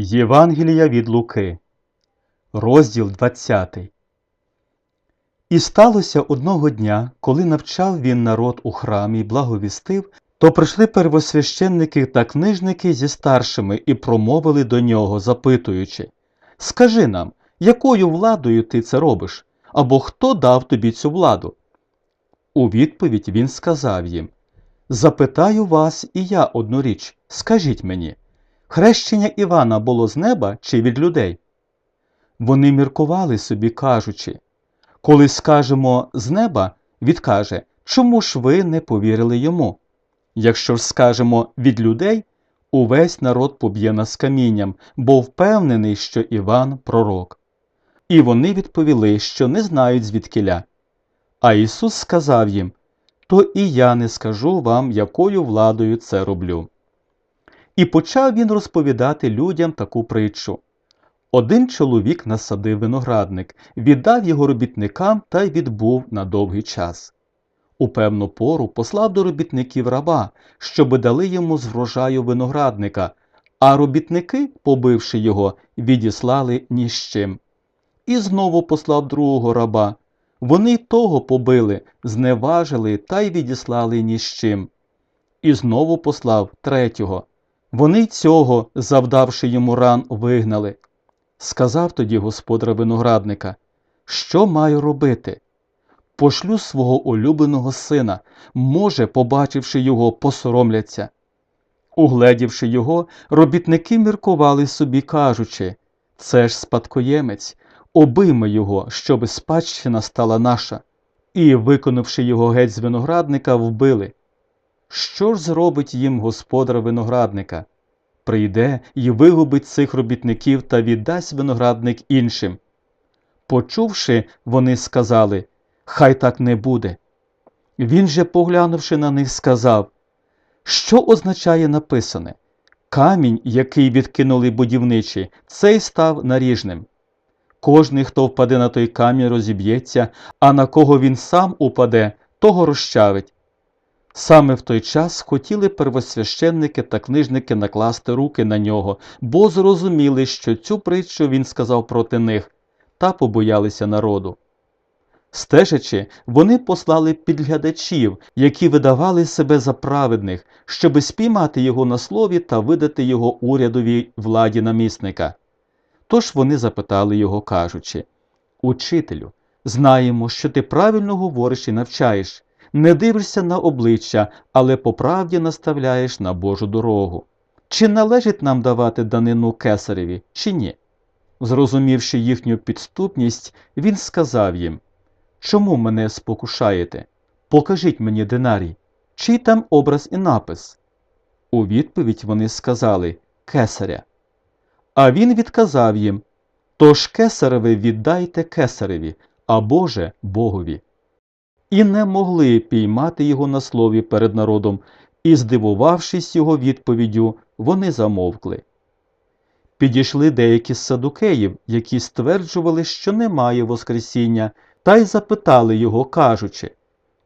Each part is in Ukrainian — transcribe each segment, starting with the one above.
Євангелія від Луки, розділ 20. І сталося одного дня, коли навчав він народ у храмі й благовістив, то прийшли первосвященники та книжники зі старшими і промовили до нього, запитуючи Скажи нам, якою владою ти це робиш? Або хто дав тобі цю владу? У відповідь він сказав їм Запитаю вас і я одну річ, скажіть мені. Хрещення Івана було з неба чи від людей? Вони міркували собі, кажучи коли скажемо з неба, відкаже, чому ж ви не повірили йому? Якщо ж скажемо від людей, увесь народ поб'є нас камінням, бо впевнений, що Іван пророк. І вони відповіли, що не знають звідкиля. А Ісус сказав їм То і я не скажу вам, якою владою це роблю. І почав він розповідати людям таку притчу. Один чоловік насадив виноградник, віддав його робітникам та й відбув на довгий час. У певну пору послав до робітників раба, щоби дали йому з врожаю виноградника, а робітники, побивши його, відіслали ні з чим. І знову послав другого раба. Вони того побили, зневажили та й відіслали ні з чим. І знову послав третього. Вони цього, завдавши йому ран, вигнали. Сказав тоді господар виноградника, що маю робити? Пошлю свого улюбленого сина, може, побачивши його, посоромляться. Угледівши його, робітники міркували собі, кажучи це ж спадкоємець, обийми його, щоби спадщина стала наша, і, виконавши його геть з виноградника, вбили. Що ж зробить їм господар виноградника? прийде і вигубить цих робітників та віддасть виноградник іншим. Почувши, вони сказали Хай так не буде. Він же, поглянувши на них, сказав Що означає написане? Камінь, який відкинули будівничі, цей став наріжним. Кожний, хто впаде на той камінь, розіб'ється, а на кого він сам упаде, того розчавить. Саме в той час хотіли первосвященники та книжники накласти руки на нього, бо зрозуміли, що цю притчу він сказав проти них, та побоялися народу. Стежачи, вони послали підглядачів, які видавали себе за праведних, щоби спіймати його на слові та видати його урядовій владі намісника. Тож вони запитали його, кажучи Учителю, знаємо, що ти правильно говориш і навчаєш не дивишся на обличчя, але по правді наставляєш на Божу дорогу. Чи належить нам давати данину кесареві, чи ні? Зрозумівши їхню підступність, він сказав їм Чому мене спокушаєте? Покажіть мені динарій, чий там образ і напис? У відповідь вони сказали Кесаря. А він відказав їм Тож кесареве віддайте кесареві, а Боже Богові і не могли піймати його на слові перед народом, і, здивувавшись його відповіддю, вони замовкли. Підійшли деякі з садукеїв, які стверджували, що немає Воскресіння, та й запитали його, кажучи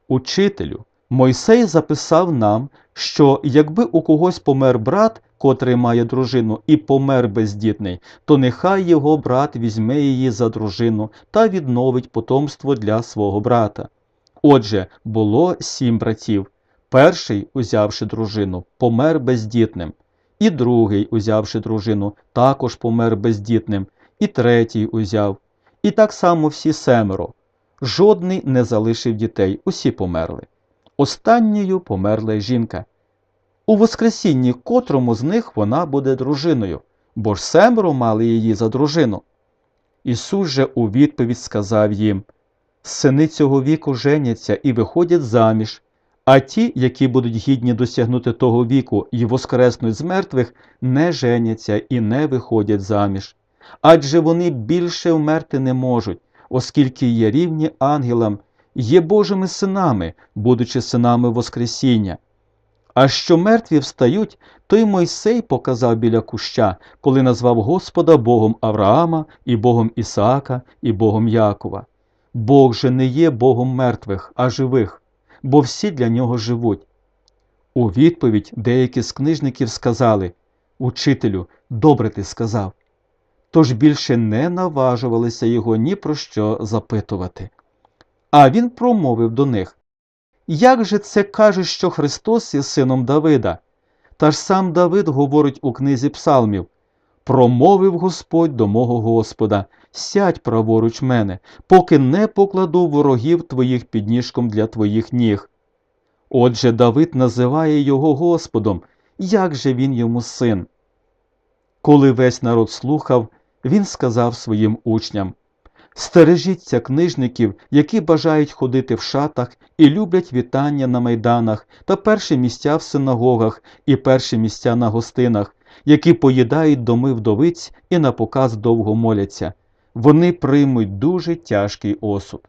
Учителю, Мойсей записав нам, що якби у когось помер брат, котрий має дружину, і помер бездітний, то нехай його брат візьме її за дружину та відновить потомство для свого брата. Отже, було сім братів. Перший, узявши дружину, помер бездітним, і другий, узявши дружину, також помер бездітним, і третій узяв. І так само всі семеро. Жодний не залишив дітей, усі померли. Останньою померла жінка. У Воскресінні котрому з них вона буде дружиною, бо ж семеро мали її за дружину. Ісус же у відповідь сказав їм Сини цього віку женяться і виходять заміж, а ті, які будуть гідні досягнути того віку і воскреснуть з мертвих, не женяться і не виходять заміж. Адже вони більше вмерти не можуть, оскільки є рівні ангелам, є Божими синами, будучи синами Воскресіння. А що мертві встають, то й Мойсей показав біля куща, коли назвав Господа Богом Авраама, і Богом Ісаака, і Богом Якова. Бог же не є Богом мертвих, а живих, бо всі для нього живуть. У відповідь деякі з книжників сказали Учителю, добре ти сказав. Тож більше не наважувалися його ні про що запитувати. А він промовив до них Як же це каже, що Христос є сином Давида? Та ж сам Давид говорить у книзі Псалмів Промовив Господь до мого Господа, сядь праворуч мене, поки не покладу ворогів твоїх під ніжком для твоїх ніг. Отже, Давид називає його Господом, як же він йому син? Коли весь народ слухав, він сказав своїм учням Стережіться книжників, які бажають ходити в шатах і люблять вітання на майданах та перші місця в синагогах і перші місця на гостинах, які поїдають доми вдовиць і на показ довго моляться. Вони приймуть дуже тяжкий осуд.